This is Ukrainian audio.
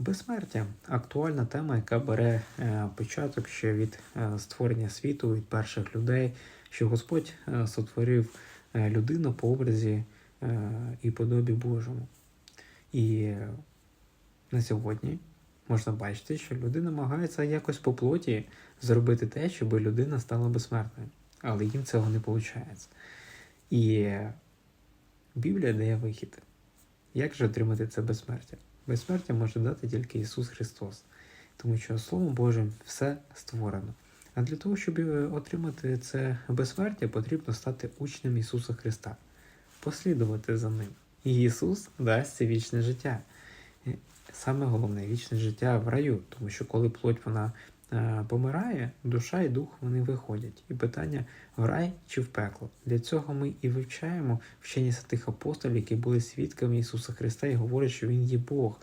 Безсмертя актуальна тема, яка бере е, початок ще від е, створення світу, від перших людей, що Господь е, сотворив людину по образі і подобі Божому. І на сьогодні можна бачити, що людина намагається якось по плоті зробити те, щоб людина стала безсмертною. Але їм цього не виходить. І Біблія дає вихід. Як же отримати це безсмертя? Безсмертя може дати тільки Ісус Христос, тому що Словом Божим все створено. А для того, щоб е, отримати це безсмертя, потрібно стати учнем Ісуса Христа, послідувати за Ним. І Ісус дасть це вічне життя. Саме головне вічне життя в раю, тому що коли плоть вона е, помирає, душа і дух вони виходять. І питання в рай чи в пекло. Для цього ми і вивчаємо вчення святих апостолів, які були свідками Ісуса Христа і говорять, що Він є Бог.